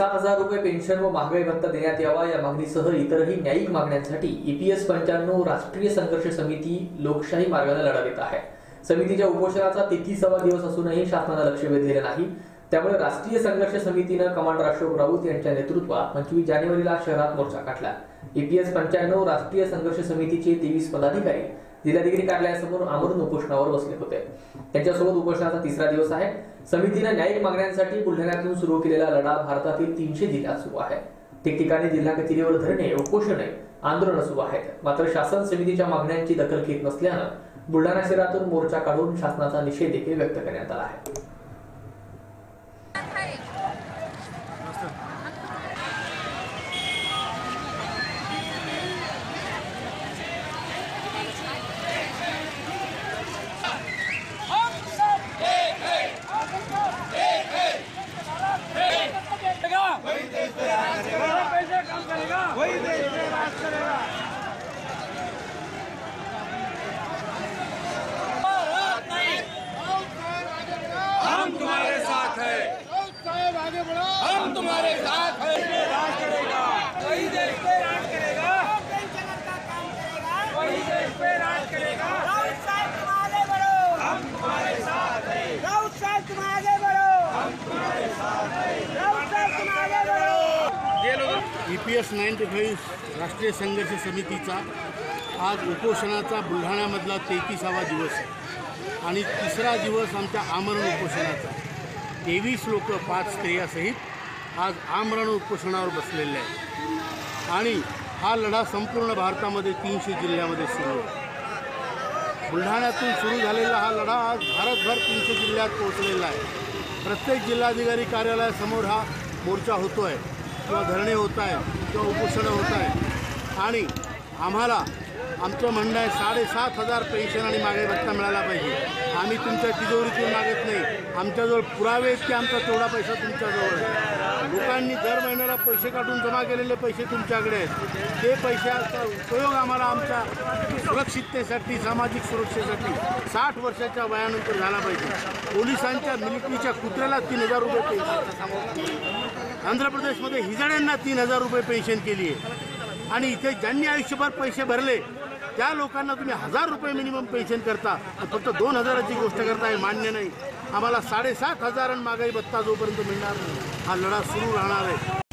सात हजार रुपये पेन्शन व महागाई भत्ता देण्यात यावा या मागणीसह इतरही न्यायिक मागण्यांसाठी ईपीएस पंच्याण्णव राष्ट्रीय संघर्ष समिती लोकशाही मार्गाने लढा देत आहे. समितीच्या उपोषणाचा तेहतीसावा दिवस असूनही शासनानं लक्ष वेधलेलं नाही. त्यामुळे राष्ट्रीय संघर्ष समितीनं कमांडर अशोक राऊत यांच्या नेतृत्वात पंचवीस जानेवारीला शहरात मोर्चा काढला. ईपीएस पंच्याण्णव राष्ट्रीय संघर्ष समितीचे तेवीस पदाधिकारी जिल्हाधिकारी कार्यालयासमोर आमरण उपोषणावर बसले होते. त्यांच्यासोबत उपोषणाचा तिसरा दिवस आहे. समितीनं न्यायिक मागण्यांसाठी बुलढाण्यातून सुरू केलेला लढा भारतातील तीनशे जिल्ह्यात सुरू आहे. ठिकठिकाणी जिल्हा कचेरीवर धरणे उपोषणे आंदोलन सुरू आहेत. मात्र शासन समितीच्या मागण्यांची दखल घेत नसल्यानं बुलढाणा शहरातून मोर्चा काढून शासनाचा निषेध देखील व्यक्त करण्यात आला आहे. हम तुम्हारे साथ हैं। राज करेगा। वही देश पे राज करेगा। वही देश पे राज करेगा। राउत साहब तुम आगे बढ़ो हम तुम्हारे साथ हैं। राउत साहब तुम आगे बढ़ो राउत साहब तुम आगे बढ़ो E P S ninety five राष्ट्रीय संघर्ष समितीचा आज उपोषणाचा बुलढाण्यामधला तेहतीसावा दिवस आहे. आणि तिसरा दिवस आमच्या आमरण उपोषणाचा तेवीस लोक पाच स्त्रियासहित आज आमरण उपोषणावर बसलेले आहेत. आणि हा लढा संपूर्ण भारतामध्ये तीनशे जिल्ह्यामध्ये सुरू आहे. बुलढाण्यातून सुरू झालेला हा लढा आज भारतभर तीनशे जिल्ह्यात पोहोचलेला आहे. प्रत्येक जिल्हाधिकारी कार्यालयासमोर हा मोर्चा होतो आहे किंवा धरणे होत आहे किंवा उपोषणं होत आहे आणि आम्हाला आमचं म्हणणं आहे साडेसात हजार पेन्शन आणि मागे भत्ता मिळाला पाहिजे. आम्ही तुमच्या तिजोरीतून मागत नाही. आमच्याजवळ पुरावे आहेत की आमचा तेवढा पैसा तुमच्याजवळ आहे. लोकांनी दर महिन्याला पैसे काढून जमा केलेले पैसे तुमच्याकडे आहेत. ते पैशाचा उपयोग आम्हाला आमच्या सुरक्षिततेसाठी सामाजिक सुरक्षेसाठी साठ वर्षाच्या वयानंतर झाला पाहिजे. पोलिसांच्या मिलिटरीच्या कुत्र्याला तीन हजार रुपये पेन्शन. आंध्र प्रदेशमध्ये हिजड्यांना तीन हजार रुपये पेन्शन केली आहे. आणि इथे ज्यांनी आयुष्यभर पैसे भरले त्या लोकांना तुम्ही हजार रुपये मिनिमम पेन्शन करता. फक्त दोन हजाराची गोष्ट करता हे मान्य नाही. आम्हाला साडेसात हजार आणि महागाई भत्ता जोपर्यंत मिळणार नाही. हा लढा सुरू राहणार आहे.